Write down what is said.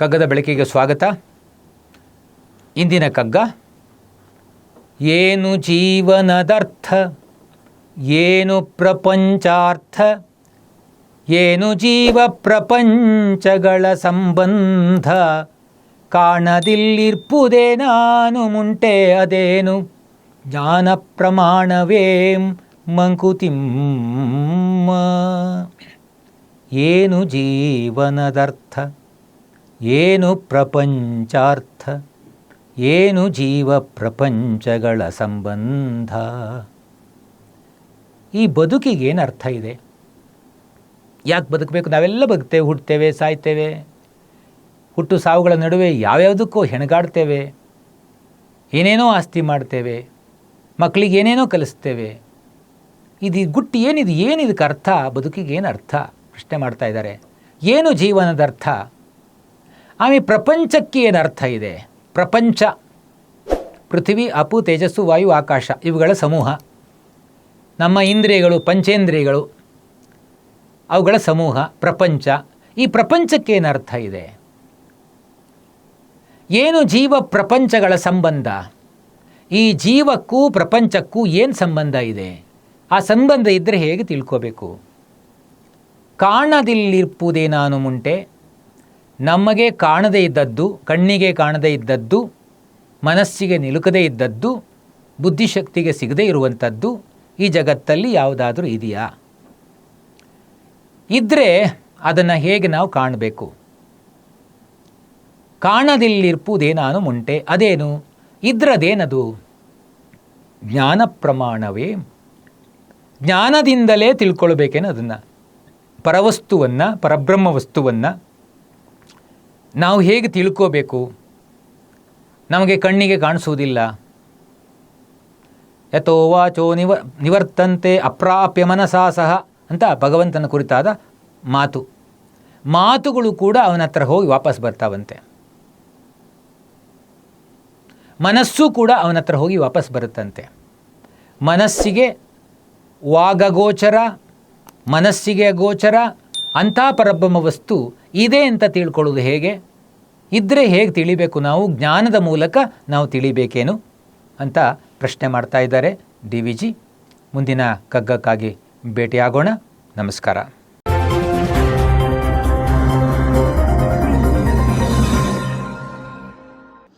ಕಗ್ಗದ ಬೆಳಕಿಗೆ ಸ್ವಾಗತ. ಇಂದಿನ ಕಗ್ಗ, ಏನು ಜೀವನದರ್ಥ, ಏನು ಪ್ರಪಂಚಾರ್ಥ, ಏನು ಜೀವ ಪ್ರಪಂಚಗಳ ಸಂಬಂಧ, ಕಾಣದಿಲ್ಲಿರ್ಪುದೇ ನಾನು ಮುಂಟೆ ಅದೇನು, ಜ್ಞಾನ ಪ್ರಮಾಣವೇಂ ಮಂಕುತಿಮ್ಮ? ಏನು ಜೀವನದರ್ಥ? ಏನು ಪ್ರಪಂಚಾರ್ಥ? ಏನು ಜೀವ ಪ್ರಪಂಚಗಳ ಸಂಬಂಧ? ಈ ಬದುಕಿಗೆ ಏನು ಅರ್ಥ ಇದೆ? ಯಾಕೆ ಬದುಕಬೇಕು? ನಾವೆಲ್ಲ ಬದುಕ್ತೇವೆ ಹುಡ್ತೇವೆ ಸಾಯ್ತೇವೆ. ಹುಟ್ಟು ಸಾವುಗಳ ನಡುವೆ ಯಾವ್ಯಾವುದಕ್ಕೂ ಹೆಣಗಾಡ್ತೇವೆ. ಏನೇನೋ ಆಸ್ತಿ ಮಾಡ್ತೇವೆ. ಮಕ್ಕಳಿಗೆ ಏನೇನೋ ಕಲಿಸ್ತೇವೆ. ಇದು ಗುಟ್ಟು ಏನಿದು? ಏನಿದಕ್ಕೆ ಅರ್ಥ? ಬದುಕಿಗೆ ಏನು ಅರ್ಥ? ಪ್ರಶ್ನೆ ಮಾಡ್ತಾ ಇದ್ದಾರೆ. ಏನು ಜೀವನದ ಅರ್ಥ? ಆಮೇಲೆ ಪ್ರಪಂಚಕ್ಕೆ ಏನು ಅರ್ಥ ಇದೆ? ಪ್ರಪಂಚ, ಪೃಥ್ವಿ, ಅಪು, ತೇಜಸ್ಸು, ವಾಯು, ಆಕಾಶ, ಇವುಗಳ ಸಮೂಹ. ನಮ್ಮ ಇಂದ್ರಿಯಗಳು, ಪಂಚೇಂದ್ರಿಯಗಳು, ಅವುಗಳ ಸಮೂಹ, ಪ್ರಪಂಚ. ಈ ಪ್ರಪಂಚಕ್ಕೆ ಏನು ಅರ್ಥ ಇದೆ? ಏನು ಜೀವ ಪ್ರಪಂಚಗಳ ಸಂಬಂಧ? ಈ ಜೀವಕ್ಕೂ ಪ್ರಪಂಚಕ್ಕೂ ಏನು ಸಂಬಂಧ ಇದೆ? ಆ ಸಂಬಂಧ ಇದ್ದರೆ ಹೇಗೆ ತಿಳ್ಕೋಬೇಕು? ಕಾಣದಿಲ್ಲಿರ್ಪುದೇ ನಾನು ಮುಂಟೆ. ನಮಗೆ ಕಾಣದೇ ಇದ್ದದ್ದು, ಕಣ್ಣಿಗೆ ಕಾಣದೇ ಇದ್ದದ್ದು, ಮನಸ್ಸಿಗೆ ನಿಲುಕದೇ ಇದ್ದದ್ದು, ಬುದ್ಧಿಶಕ್ತಿಗೆ ಸಿಗದೇ ಇರುವಂಥದ್ದು ಈ ಜಗತ್ತಲ್ಲಿ ಯಾವುದಾದ್ರೂ ಇದೆಯಾ? ಇದ್ದರೆ ಅದನ್ನು ಹೇಗೆ ನಾವು ಕಾಣಬೇಕು? ಕಾಣದಿಲ್ಲಿರ್ಪುದೇನಾನು ಮುಂಟೆ, ಅದೇನು? ಇದ್ರದೇನದು? ಜ್ಞಾನ ಪ್ರಮಾಣವೇ? ಜ್ಞಾನದಿಂದಲೇ ತಿಳ್ಕೊಳ್ಬೇಕೇನು ಅದನ್ನು. ಪರವಸ್ತುವನ್ನು ಪರಬ್ರಹ್ಮ ವಸ್ತುವನ್ನು ನಾವು ಹೇಗೆ ತಿಳ್ಕೋಬೇಕು? ನಮಗೆ ಕಣ್ಣಿಗೆ ಕಾಣಿಸುವುದಿಲ್ಲ. ಯಥೋ ವಾಚೋ ನಿವ, ನಿವರ್ತಂತೆ ಅಪ್ರಾಪ್ಯ ಮನಸಾ ಸಹ ಅಂತ ಭಗವಂತನ ಕುರಿತಾದ ಮಾತು. ಮಾತುಗಳು ಕೂಡ ಅವನ ಹತ್ರ ಹೋಗಿ ವಾಪಸ್ ಬರ್ತಾವಂತೆ. ಮನಸ್ಸು ಕೂಡ ಅವನ ಹತ್ರ ಹೋಗಿ ವಾಪಸ್ ಬರುತ್ತಂತೆ. ಮನಸ್ಸಿಗೆ ವಾಗಗೋಚರ, ಮನಸ್ಸಿಗೆ ಗೋಚರ ಅಂಥ ಪರಬ್ರಹ್ಮ ವಸ್ತು ಇದೆ ಅಂತ ತಿಳ್ಕೊಳ್ಳೋದು ಹೇಗೆ? ಇದ್ದರೆ ಹೇಗೆ ತಿಳಿಬೇಕು ನಾವು? ಜ್ಞಾನದ ಮೂಲಕ ನಾವು ತಿಳಿಬೇಕೇನು? ಅಂತ ಪ್ರಶ್ನೆ ಮಾಡ್ತಾ ಇದ್ದಾರೆ ಡಿ ವಿ ಜಿ. ಮುಂದಿನ ಕಗ್ಗಕ್ಕಾಗಿ ಭೇಟಿಯಾಗೋಣ. ನಮಸ್ಕಾರ.